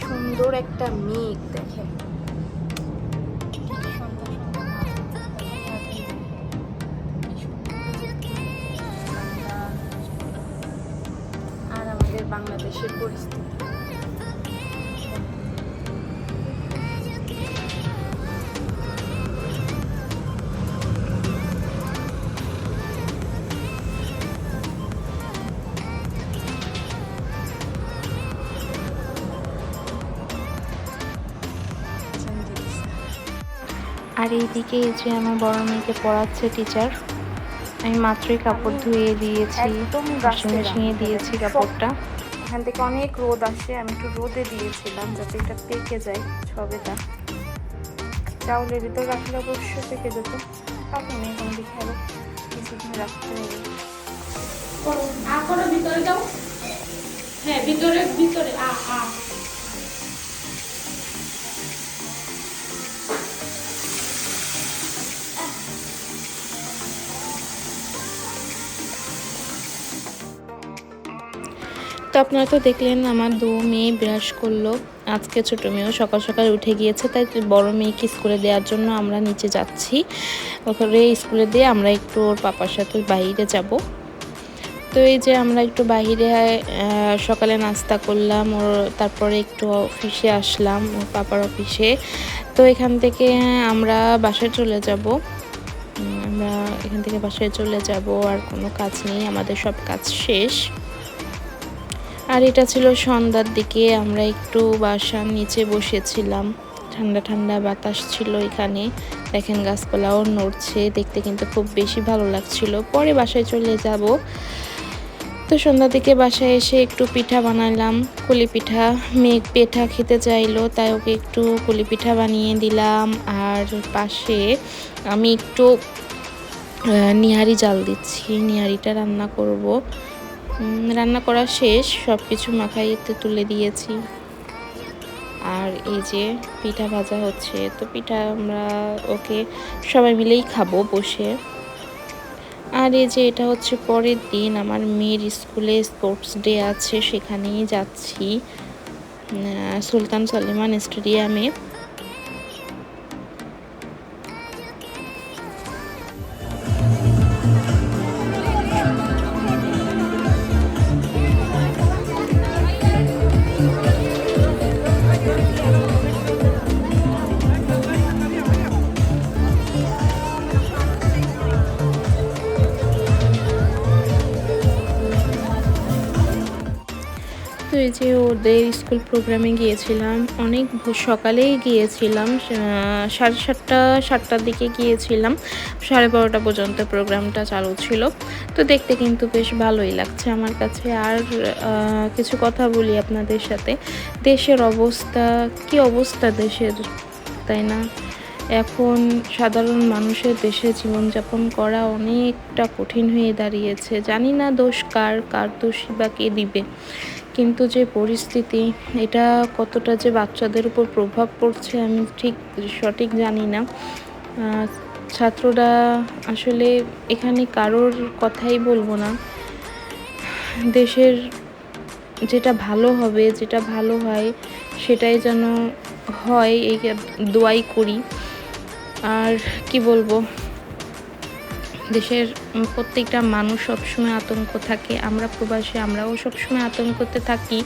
সুন্দর একটা মেঘ দেখে আর এইদিকে এই যে আমার বড় মেয়েকে পড়াচ্ছে টিচার আমি মাত্রই কাপড় ধুয়ে দিয়েছি একদম ওয়াশিং মেশিনে দিয়েছি কাপড়টা। এখান থেকে অনেক রোদ আসে আমি একটু রোদে দিয়েছিলাম যাতে এটা পেকে যায় ছবেটা চাউলের ভিতর রাখলে অবশ্য পেকে যেত। পাকে নেই কোনো দিকে আরও কিছুদিন রাখতে হবে। ভিতরে যাও। হ্যাঁ ভিতরে ভিতরে আ আ। তো আপনারা তো দেখলেন আমার দু মেয়ে ব্রাশ করল। আজকে ছোটো মেয়েও সকাল সকাল উঠে গিয়েছে তাই বড় মেয়েকে স্কুলে দেওয়ার জন্য আমরা নিচে যাচ্ছি। ওখানে স্কুলে দিয়ে আমরা একটু ওর পাপার সাথে বাইরে যাব। তো এই যে আমরা একটু আহ, সকালে নাস্তা করলাম ওর তারপরে একটু অফিসে আসলাম ওর পাপার অফিসে। তো এখান থেকে আমরা বাসায় চলে যাব। আমরা এখান থেকে বাসায় চলে যাব আর কোনো কাজ নেই আমাদের সব কাজ শেষ। আর এটা ছিল সন্ধ্যার দিকে, আমরা একটু বাসার নিচে বসেছিলাম। ঠান্ডা ঠান্ডা বাতাস ছিল এখানে। দেখেন গাছপালাও নড়ছে, দেখতে কিন্তু খুব বেশি ভালো লাগছিল। পরে বাসায় চলে যাব। তো সন্ধ্যা দিকে বাসায় এসে একটু পিঠা বানালাম। কুলি পিঠা, মেঘ পেঠা খেতে চাইলো, তাই ওকে একটু কুলি পিঠা বানিয়ে দিলাম। আর পাশে আমি একটু নিহারি জাল দিচ্ছি। নিহারিটা রান্না করব। রান্না করা শেষ সব কিছু মাখাইতে তুলে দিয়েছি। আর এই যে পিঠা ভাজা হচ্ছে, তো পিঠা আমরা ওকে সবাই মিলেই খাব বসে। আর এই যে এটা হচ্ছে পরের দিন, আমার মেয়ের স্কুলে স্পোর্টস ডে আছে, সেখানেই যাচ্ছি। সুলতান সলিমান স্টেডিয়ামে। যে ওদের স্কুল প্রোগ্রামে গিয়েছিলাম, অনেক সকালেই গিয়েছিলাম সাড়ে সাতটা, সাতটার দিকে গিয়েছিলাম। সাড়ে বারোটা পর্যন্ত প্রোগ্রামটা চালু ছিল। তো দেখতে কিন্তু বেশ ভালোই লাগছে আমার কাছে। আর কিছু কথা বলি আপনাদের সাথে। দেশের অবস্থা, কি অবস্থা দেশের, তাই না? এখন সাধারণ মানুষের দেশে জীবনযাপন করা অনেকটা কঠিন হয়ে দাঁড়িয়েছে। জানি না দোষ কার কার দোষী বা কে দিবে। কিন্তু যে পরিস্থিতি, এটা কতটা যে বাচ্চাদের উপর প্রভাব পড়ছে আমি ঠিক সঠিক জানি না। ছাত্ররা আসলে এখানে কারোর কথাই বলব না। দেশের যেটা ভালো হবে, যেটা ভালো হয়, সেটাই যেন হয়, এই দোয়াই করি। আর কি বলব? দেশের প্রত্যেকটা মানুষ সবসময় আতঙ্ক থাকে। আমরা প্রবাসী, আমরাও সবসময় আতঙ্কতে থাকি।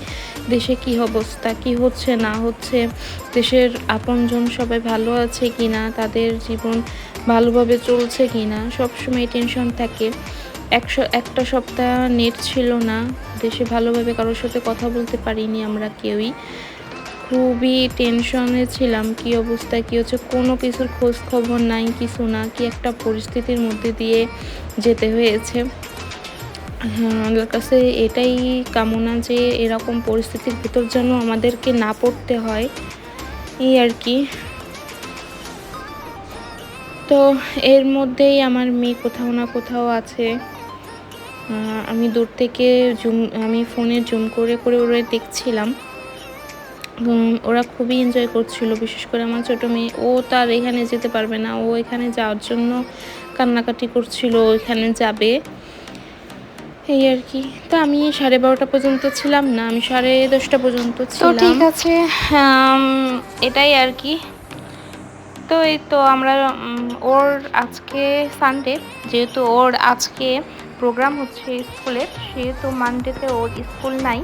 দেশে কি অবস্থা, কি হচ্ছে, না হচ্ছে, দেশের আপনজন সবাই ভালো আছে কি না তাদের জীবন ভালোভাবে চলছে কি না সবসময় টেনশন থাকে। একশো, একটা সপ্তাহ নেট ছিল না, দেশে ভালোভাবে কারোর সাথে কথা বলতে পারিনি আমরা কেউই। খুবই টেনশনে ছিলাম কি অবস্থা কি হচ্ছে কোনো কিছুর খোঁজ খবর নাই কিছু না কি একটা পরিস্থিতির মধ্যে দিয়ে যেতে হয়েছে। হ্যাঁ, আল্লাহর কাছে এটাই কামনা যে এরকম পরিস্থিতির ভিতর যেন আমাদেরকে না পড়তে হয় এই আর কি। তো এর মধ্যেই আমার মেয়ে কোথাও না কোথাও আছে। আমি দূর থেকে জুম আমি ফোনে জুম করে করে ওরা দেখছিলাম। ওরা খুবই এনজয় করছিল বিশেষ করে আমার ছোট মেয়ে। ও তার এখানে যেতে পারবে না ও এখানে যাওয়ার জন্য কান্নাকাটি করছিল এখানে যাবে। এই আর কি। তো আমি সাড়ে বারোটা পর্যন্ত ছিলাম না আমি সাড়ে দশটা পর্যন্ত ছিলাম। ঠিক আছে। এটাই আর কি। তো এই তো আমরা ওর আজকে সানডে যেহেতু ওর আজকে প্রোগ্রাম হচ্ছে স্কুলের সেহেতু মানডেতে ওর স্কুল নাই।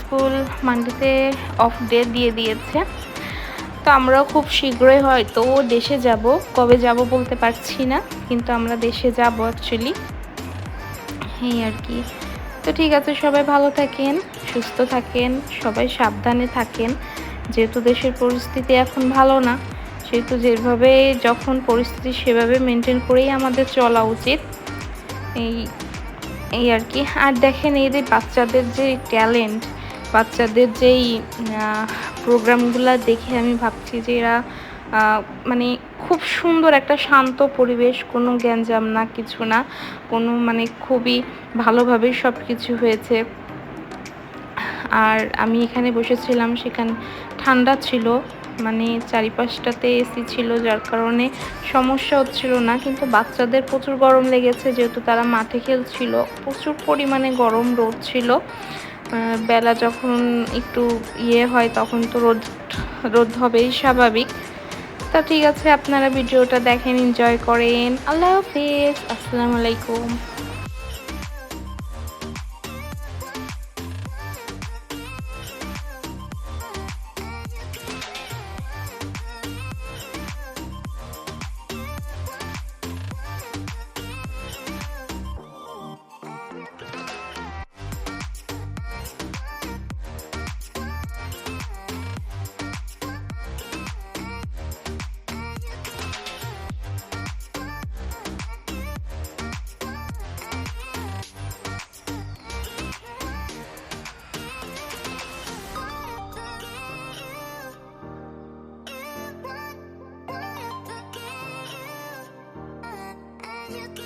স্কুল মানডেতে অফ ডে দিয়ে দিয়েছে। তো আমরাও খুব শীঘ্রই হয়তো দেশে যাব, কবে যাব বলতে পারছি না, কিন্তু আমরা দেশে যাব অ্যাকচুয়ালি এই আর কি। তো ঠিক আছে, সবাই ভালো থাকেন, সুস্থ থাকেন, সবাই সাবধানে থাকেন। যেহেতু দেশের পরিস্থিতি এখন ভালো না, সেহেতু যেভাবে যখন পরিস্থিতি সেভাবে মেনটেন করেই আমাদের চলা উচিত। এই এই আর কি। আর দেখেন এই যে বাচ্চাদের যে ট্যালেন্ট বাচ্চাদের যেই প্রোগ্রামগুলো দেখে আমি ভাবছি যে এরা মানে খুব সুন্দর একটা শান্ত পরিবেশ, কোনো গ্যাঞ্জাম না, কিছু না, কোনো মানে খুবই ভালোভাবে সব কিছু হয়েছে। আর আমি এখানে বসেছিলাম, সেখানে, ঠান্ডা ছিল মানে চারিপাশটাতে এসি ছিল, যার কারণে সমস্যা হচ্ছিল না। কিন্তু বাচ্চাদের প্রচুর গরম লেগেছে, যেহেতু তারা মাঠে খেলছিল। প্রচুর পরিমাণে গরম রোদ ছিল। বেলা যখন একটু ইয়ে হয়, তখন তো রোদ রোদ হবেই স্বাভাবিক। তা ঠিক আছে, আপনারা ভিডিওটা দেখেন এনজয় করেন। আল্লাহ হাফিজ, আসসালামু আলাইকুম। you can